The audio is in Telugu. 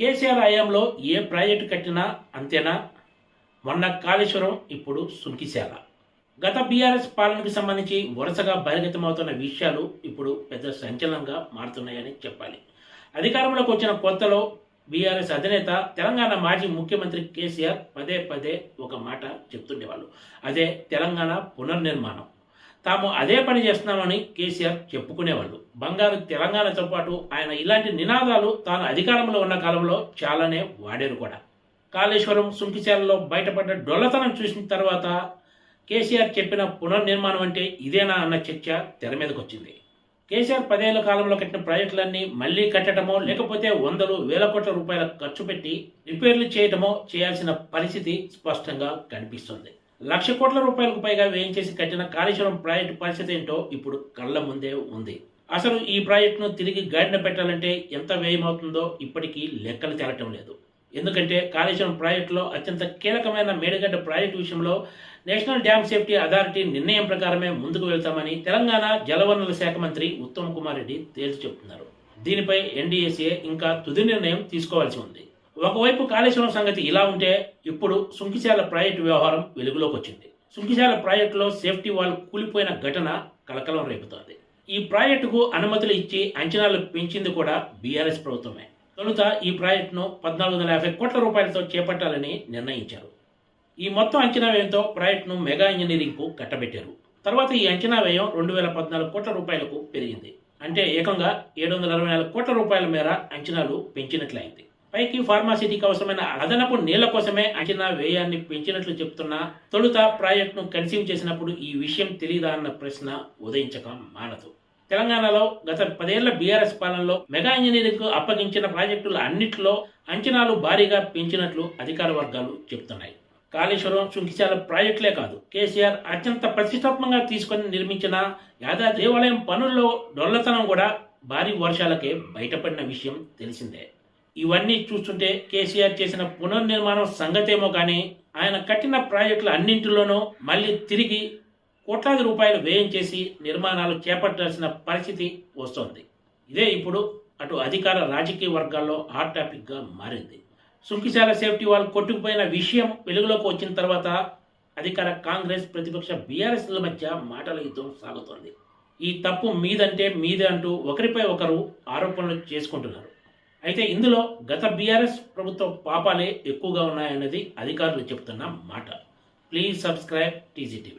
కేసీఆర్ హయాంలో ఏ ప్రాజెక్టు కట్టినా అంతేనా? మొన్న కాళేశ్వరం ఇప్పుడు సుంకిశాల గత బీఆర్ఎస్ పాలనకు సంబంధించి వరుసగా బహిర్గతమవుతున్న విషయాలు ఇప్పుడు పెద్ద సంచలనంగా మారుతున్నాయని చెప్పాలి. అధికారంలోకి వచ్చిన కొత్తలో బీఆర్ఎస్ అధినేత తెలంగాణ మాజీ ముఖ్యమంత్రి కేసీఆర్ పదే పదే ఒక మాట చెప్తుండేవాళ్ళు. అదే తెలంగాణ పునర్నిర్మాణం. తాము అదే పని చేస్తున్నామని కేసీఆర్ చెప్పుకునేవాళ్ళు. బంగారు తెలంగాణతో పాటు ఆయన ఇలాంటి నినాదాలు తాను అధికారంలో ఉన్న కాలంలో చాలానే వాడారు కూడా. కాళేశ్వరం సుంకిశాలలో బయటపడ్డ డొల్లతనం చూసిన తర్వాత కేసీఆర్ చెప్పిన పునర్నిర్మాణం అంటే ఇదేనా అన్న చర్చ తెర మీదకి వచ్చింది. కేసీఆర్ పదేళ్ళ కాలంలో కట్టిన ప్రాజెక్టులన్నీ మళ్ళీ కట్టడమో లేకపోతే వందలు వేల కోట్ల రూపాయల ఖర్చు పెట్టి రిపేర్లు చేయటమో చేయాల్సిన పరిస్థితి స్పష్టంగా కనిపిస్తుంది. లక్ష కోట్ల రూపాయలకు పైగా వేయించేసి కట్టిన కాళేశ్వరం ప్రాజెక్టు పరిస్థితి ఏంటో ఇప్పుడు కళ్ళ ముందే ఉంది. అసలు ఈ ప్రాజెక్టును తిరిగి గాడిన పెట్టాలంటే ఎంత వ్యయమవుతుందో ఇప్పటికీ లెక్కలు తేలటం లేదు. ఎందుకంటే కాళేశ్వరం ప్రాజెక్టులో అత్యంత కీలకమైన మేడిగడ్డ ప్రాజెక్టు విషయంలో నేషనల్ డ్యామ్ సేఫ్టీ అథారిటీ నిర్ణయం ప్రకారమే ముందుకు వెళ్తామని తెలంగాణ జలవనరుల శాఖ మంత్రి ఉత్తమ్ కుమార్ రెడ్డి తేల్చి చెబుతున్నారు దీనిపై ఎన్డీఏసీఏ ఇంకా తుది నిర్ణయం తీసుకోవాల్సి ఉంది. ఒకవైపు కాళేశ్వరం సంగతి ఇలా ఉంటే ఇప్పుడు సుంకిశాల ప్రాజెక్టు వ్యవహారం వెలుగులోకి వచ్చింది. సుంకిశాల ప్రాజెక్టులో సేఫ్టీ వాల్ కూలిపోయిన ఘటన కలకలం రేపుతోంది. ఈ ప్రాజెక్టుకు అనుమతులు ఇచ్చి అంచనాలు పెంచింది కూడా బీఆర్ఎస్ ప్రభుత్వమే. తొలుత ఈ ప్రాజెక్టును పద్నాలుగు వందల యాభై కోట్ల రూపాయలతో చేపట్టాలని నిర్ణయించారు. ఈ మొత్తం అంచనా వ్యయంతో ప్రాజెక్టును మెగా ఇంజనీరింగ్కు కట్టబెట్టారు. తర్వాత ఈ అంచనా వ్యయం రెండు వేల పద్నాలుగు కోట్ల రూపాయలకు పెరిగింది. అంటే ఏకంగా ఏడు వందల అరవై నాలుగు కోట్ల రూపాయల మేర అంచనాలు పెంచినట్లయింది. పైకి ఫార్మాసిటీకి అవసరమైన అదనపు నీళ్ళ కోసమే అంచనా వ్యయాన్ని పెంచినట్లు చెప్తున్న తొలుత ప్రాజెక్టును కన్సీవ్ చేసినప్పుడు ఈ విషయం తెలియదా అన్న ప్రశ్న ఉదయించక మానదు. తెలంగాణలో గత పదేళ్ళ బీఆర్ఎస్ పాలనలో మెగా ఇంజనీరింగ్కు అప్పగించిన ప్రాజెక్టుల అన్నింటిలో అంచనాలు భారీగా పెంచినట్లు అధికార వర్గాలు చెబుతున్నాయి కాళేశ్వరం సుంకిశాల ప్రాజెక్టులే కాదు కేసీఆర్ అత్యంత ప్రతిష్టాత్మకంగా తీసుకొని నిర్మించిన యాదాద్రి దేవాలయం పనుల్లో డొల్లతనం కూడా భారీ వర్షాలకే బయటపడిన విషయం తెలిసిందే. ఇవన్నీ చూస్తుంటే కేసీఆర్ చేసిన పునర్నిర్మాణం సంగతేమో కానీ ఆయన కట్టిన ప్రాజెక్టులు అన్నింటిలోనూ మళ్ళీ తిరిగి కోట్లాది రూపాయలు వ్యయం చేసి నిర్మాణాలు చేపట్టాల్సిన పరిస్థితి వస్తోంది. ఇదే ఇప్పుడు అటు అధికార రాజకీయ వర్గాల్లో హాట్ టాపిక్గా మారింది. సుంకిశాల సేఫ్టీ వాళ్ళు కొట్టుకుపోయిన విషయం వెలుగులోకి వచ్చిన తర్వాత అధికార కాంగ్రెస్ ప్రతిపక్ష బీఆర్ఎస్ల మధ్య మాటల యుద్ధం సాగుతోంది. ఈ తప్పు మీదంటే మీదే అంటూ ఒకరిపై ఒకరు ఆరోపణలు చేసుకుంటున్నారు. అయితే ఇందులో గత బీఆర్ఎస్ ప్రభుత్వ పాపాలే ఎక్కువగా ఉన్నాయన్నది అధికారులు చెబుతున్న మాట. Please subscribe TGTV